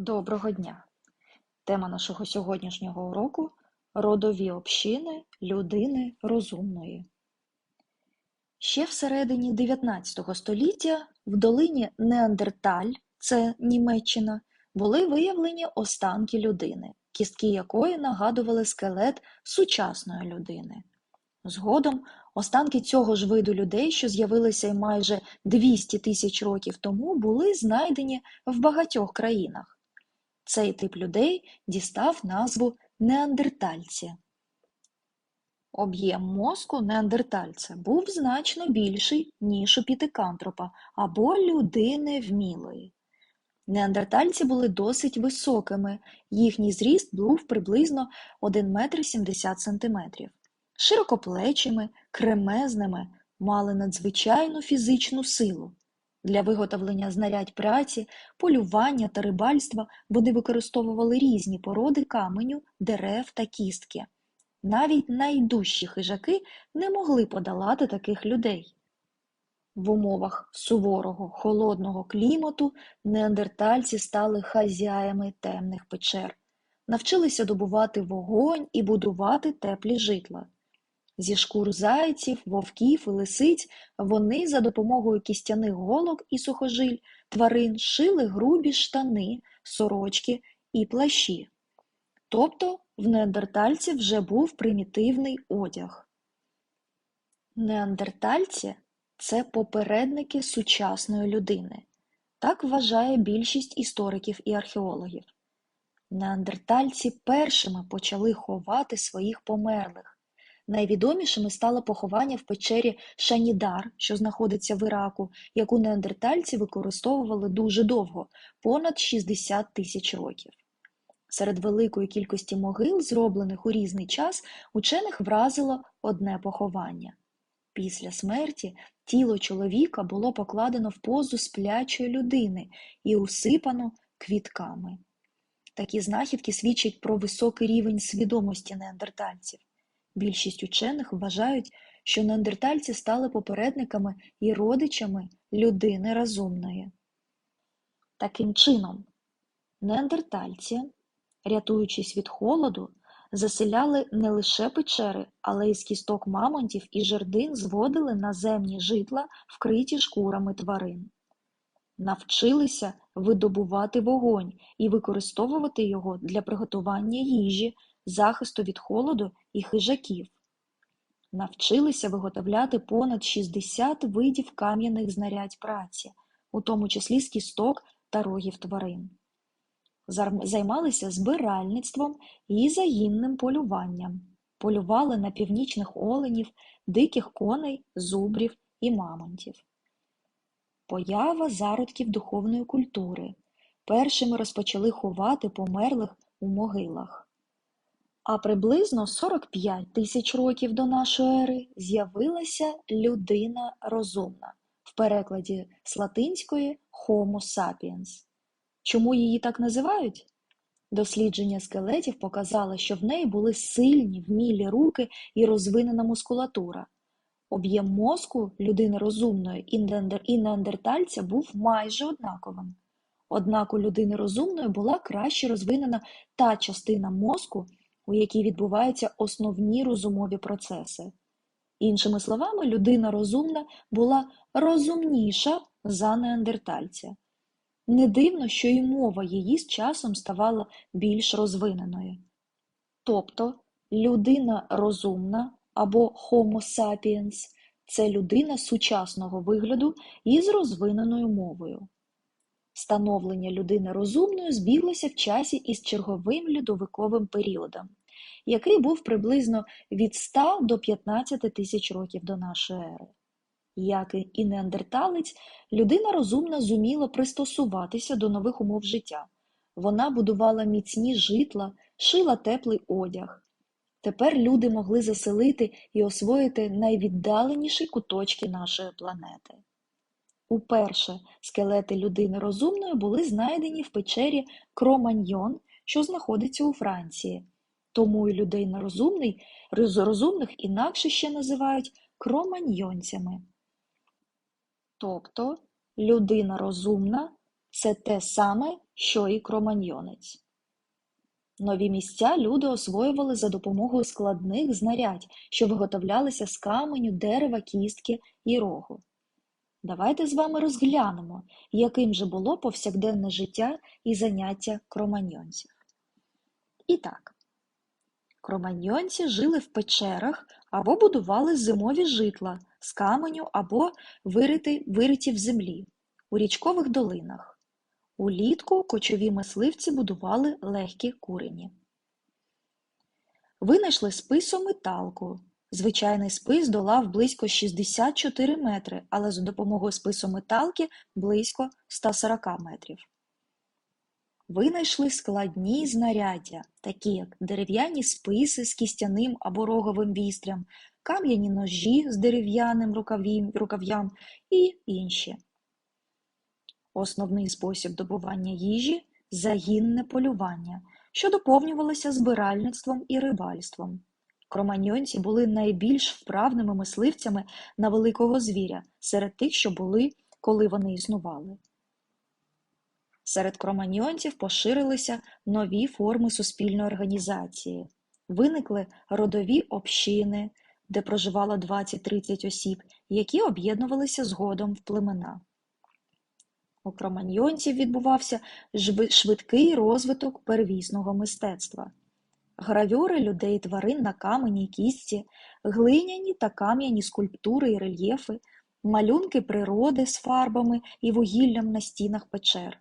Доброго дня! Тема нашого сьогоднішнього уроку родові общини людини розумної. Ще всередині 19 століття в долині Неандерталь, це Німеччина, були виявлені останки людини, кістки якої нагадували скелет сучасної людини. Згодом останки цього ж виду людей, що з'явилися майже 200 тисяч років тому, були знайдені в багатьох країнах. Цей тип людей дістав назву неандертальці. Об'єм мозку неандертальця був значно більший, ніж у пітикантропа або людини вмілої. Неандертальці були досить високими, їхній зріст був приблизно 1 метр 70 сантиметрів. Широкоплечими, кремезними, мали надзвичайну фізичну силу. Для виготовлення знарядь праці, полювання та рибальства вони використовували різні породи каменю, дерев та кістки. Навіть найдужчі хижаки не могли подолати таких людей. В умовах суворого холодного клімату неандертальці стали хазяями темних печер, навчилися добувати вогонь і будувати теплі житла. Зі шкур зайців, вовків і лисиць вони за допомогою кістяних голок і сухожиль тварин шили грубі штани, сорочки і плащі. Тобто в неандертальців вже був примітивний одяг. Неандертальці це попередники сучасної людини. Так вважає більшість істориків і археологів. Неандертальці першими почали ховати своїх померлих. Найвідомішими стало поховання в печері Шанідар, що знаходиться в Іраку, яку неандертальці використовували дуже довго понад 60 тисяч років. Серед великої кількості могил, зроблених у різний час, учених вразило одне поховання. Після смерті тіло чоловіка було покладено в позу сплячої людини і усипано квітками. Такі знахідки свідчать про високий рівень свідомості неандертальців. Більшість учених вважають, що неандертальці стали попередниками і родичами людини розумної. Таким чином, неандертальці, рятуючись від холоду, заселяли не лише печери, але й з кісток мамонтів і жердин зводили наземні житла, вкриті шкурами тварин. Навчилися видобувати вогонь і використовувати його для приготування їжі, захисту від холоду і хижаків. Навчилися виготовляти понад 60 видів кам'яних знарядь праці, у тому числі з кісток та рогів тварин. Займалися збиральництвом і загінним полюванням, полювали на північних оленів, диких коней, зубрів і мамонтів. Поява зародків духовної культури. Першими розпочали ховати померлих у могилах. А приблизно 45 тисяч років до нашої ери з'явилася людина розумна в перекладі з латинської Homo sapiens. Чому її так називають? Дослідження скелетів показало, що в неї були сильні, вмілі руки і розвинена мускулатура. Об'єм мозку людини розумної і неандертальця був майже однаковим. Однак у людини розумної була краще розвинена та частина мозку, у якій відбуваються основні розумові процеси. Іншими словами, людина розумна була розумніша за неандертальця. Не дивно, що і мова її з часом ставала більш розвиненою. Тобто людина розумна або Homo sapiens це людина сучасного вигляду із розвиненою мовою. Становлення людини розумною збіглося в часі із черговим льодовиковим періодом, який був приблизно від 100 до 15 тисяч років до нашої ери. Як і неандерталець, людина розумна зуміла пристосуватися до нових умов життя. Вона будувала міцні житла, шила теплий одяг. Тепер люди могли заселити і освоїти найвіддаленіші куточки нашої планети. Уперше скелети людини розумної були знайдені в печері Кроманьйон, що знаходиться у Франції. Тому і людей нерозумний, розумних інакше ще називають кроманьйонцями. Тобто людина розумна це те саме, що і кроманьйонець. Нові місця люди освоювали за допомогою складних знарядь, що виготовлялися з каменю, дерева, кістки і рогу. Давайте з вами розглянемо, яким же було повсякденне життя і заняття кроманьйонців. І так, кроманьйонці жили в печерах або будували зимові житла з каменю або вириті, вириті в землі, у річкових долинах. Улітку кочові мисливці будували легкі курені. Винайшли списометалку. Звичайний спис долав близько 64 метри, але за допомогою списометалки близько 140 метрів. Винайшли складні знаряддя, такі як дерев'яні списи з кістяним або роговим вістрям, кам'яні ножі з дерев'яним рукав'ям і інші. Основний спосіб добування їжі загінне полювання, що доповнювалося збиральництвом і рибальством. Кроманьонці були найбільш вправними мисливцями на великого звіря серед тих, що були, коли вони існували. Серед кроманьонців поширилися нові форми суспільної організації, виникли родові общини, де проживало 20-30 осіб, які об'єднувалися згодом в племена. У кроманьйонців відбувався швидкий розвиток первісного мистецтва. Гравюри людей тварин на камені й кістці, глиняні та кам'яні скульптури і рельєфи, малюнки природи з фарбами і вугіллям на стінах печер.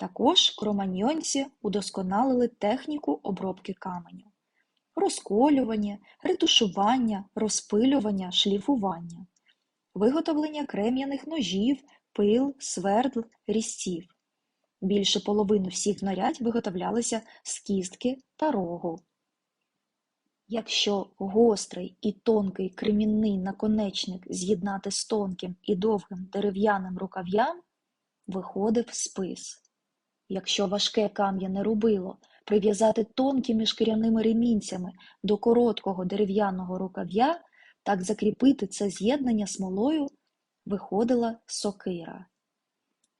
Також кроманьйонці удосконалили техніку обробки каменю, розколювання, ретушування, розпилювання, шліфування, виготовлення крем'яних ножів, пил, свердл, різців. Більше половини всіх знарядь виготовлялися з кістки та рогу. Якщо гострий і тонкий кремінний наконечник з'єднати з тонким і довгим дерев'яним рукав'ям, виходив спис. Якщо важке кам'яне рубило прив'язати тонкими шкіряними ремінцями до короткого дерев'яного рукав'я, так закріпити це з'єднання смолою, виходила сокира.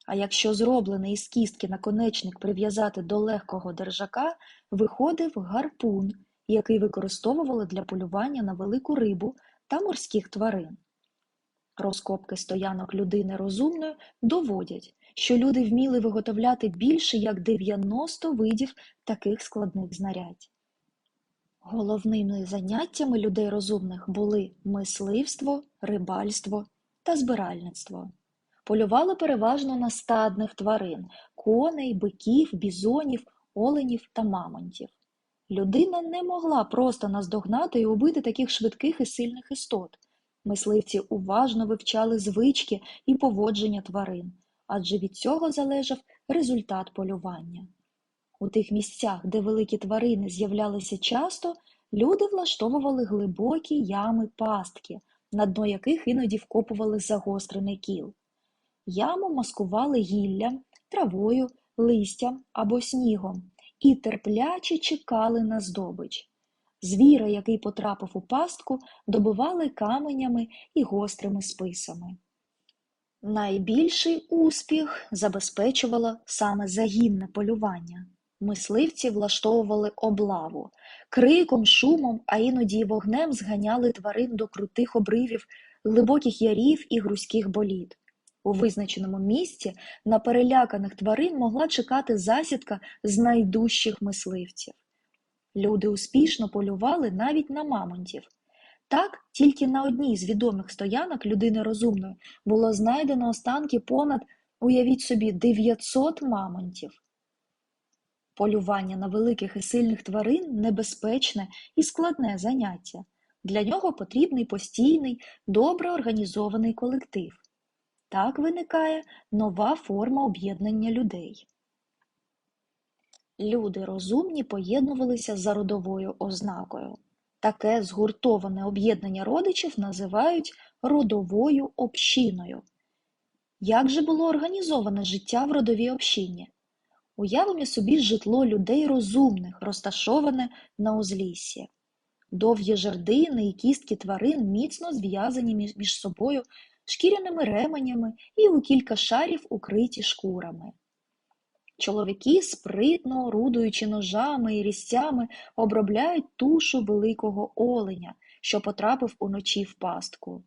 А якщо зроблений із кістки наконечник прив'язати до легкого держака, виходив гарпун, який використовували для полювання на велику рибу та морських тварин. Розкопки стоянок людини розумної доводять, що люди вміли виготовляти більше як 90 видів таких складних знарядь. Головними заняттями людей розумних були мисливство, рибальство та збиральництво. Полювали переважно на стадних тварин коней, биків, бізонів, оленів та мамонтів. Людина не могла просто наздогнати і убити таких швидких і сильних істот. Мисливці уважно вивчали звички і поводження тварин, адже від цього залежав результат полювання. У тих місцях, де великі тварини з'являлися часто, люди влаштовували глибокі ями пастки, на дно яких іноді вкопували загострений кіл. Яму маскували гіллям, травою, листям або снігом і терпляче чекали на здобич. Звіра, який потрапив у пастку, добивали каменями і гострими списами. Найбільший успіх забезпечувало саме загінне полювання. Мисливці влаштовували облаву, криком, шумом, а іноді й вогнем зганяли тварин до крутих обривів, глибоких ярів і грузьких боліт. У визначеному місці на переляканих тварин могла чекати засідка з найдужчих мисливців. Люди успішно полювали навіть на мамонтів. Так, тільки на одній з відомих стоянок людини розумної було знайдено останки понад, уявіть собі, 900 мамонтів. Полювання на великих і сильних тварин небезпечне і складне заняття. Для нього потрібний постійний, добре організований колектив. Так виникає нова форма об'єднання людей. Люди розумні поєднувалися за родовою ознакою. Таке згуртоване об'єднання родичів називають родовою общиною. Як же було організоване життя в родовій общині? Уявимо собі житло людей розумних, розташоване на узліссі. Довгі жердини і кістки тварин міцно зв'язані між собою шкіряними ременями і у кілька шарів укриті шкурами. Чоловіки, спритно орудуючи ножами і різцями, обробляють тушу великого оленя, що потрапив уночі в пастку.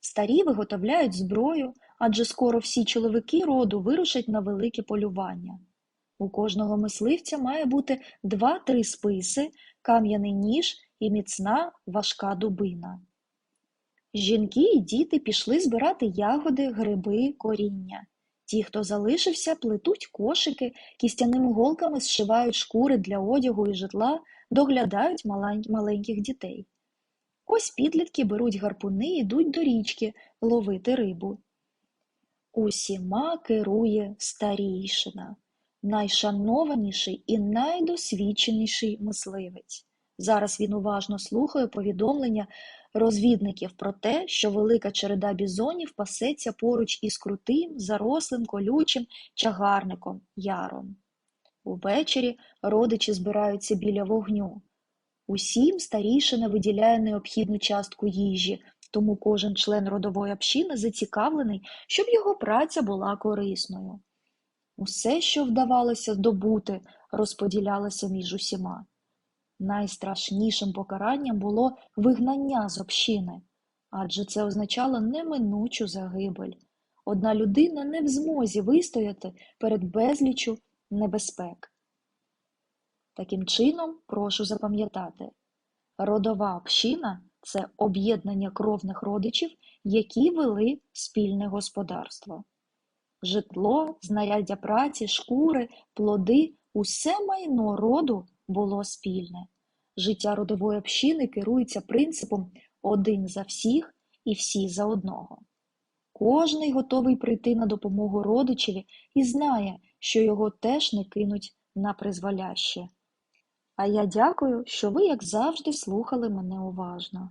Старі виготовляють зброю, адже скоро всі чоловіки роду вирушать на велике полювання. У кожного мисливця має бути два-три списи, кам'яний ніж і міцна важка дубина. Жінки і діти пішли збирати ягоди, гриби, коріння. Ті, хто залишився, плетуть кошики, кістяними голками зшивають шкури для одягу і житла, доглядають маленьких дітей. Ось підлітки беруть гарпуни і йдуть до річки ловити рибу. Усіма керує старійшина, найшанованіший і найдосвідченіший мисливець. Зараз він уважно слухає повідомлення розвідників про те, що велика череда бізонів пасеться поруч із крутим, зарослим, колючим чагарником яром. Увечері родичі збираються біля вогню. Усім старійшина виділяє необхідну частку їжі, тому кожен член родової общини зацікавлений, щоб його праця була корисною. Усе, що вдавалося здобути, розподілялося між усіма. Найстрашнішим покаранням було вигнання з общини, адже це означало неминучу загибель. Одна людина не в змозі вистояти перед безліччю небезпек. Таким чином, прошу запам'ятати, родова община – це об'єднання кровних родичів, які вели спільне господарство. Житло, знаряддя праці, шкури, плоди – усе майно роду було спільне. Життя родової общини керується принципом «один за всіх і всі за одного». Кожний готовий прийти на допомогу родичеві і знає, що його теж не кинуть на призволяще. А я дякую, що ви, як завжди, слухали мене уважно.